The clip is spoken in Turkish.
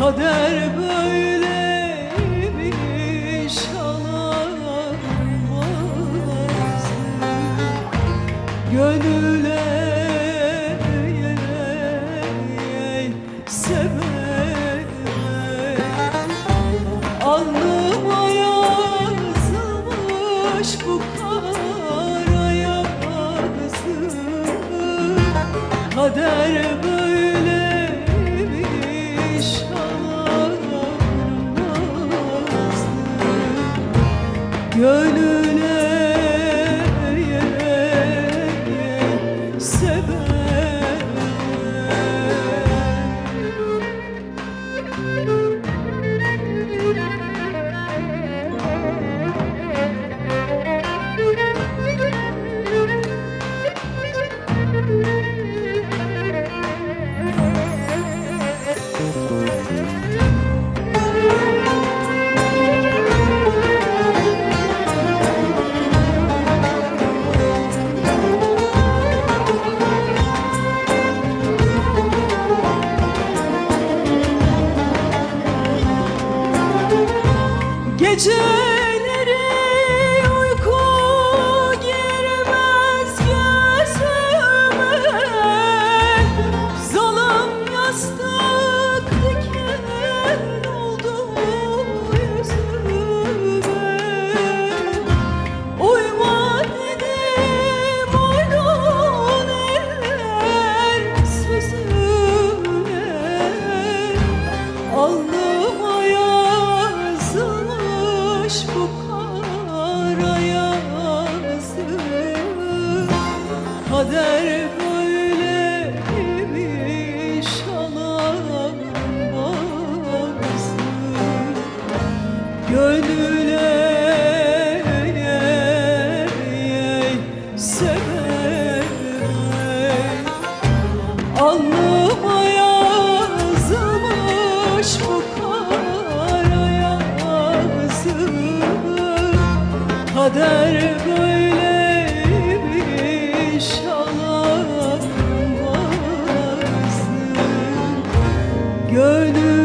Kader böyle böyleymiş alamaz Gönüle yel sever Alnıma yazılmış bu kara yazı Kader böyle gönlüne sebep gece kader böyle bir şalanmazsın Gönül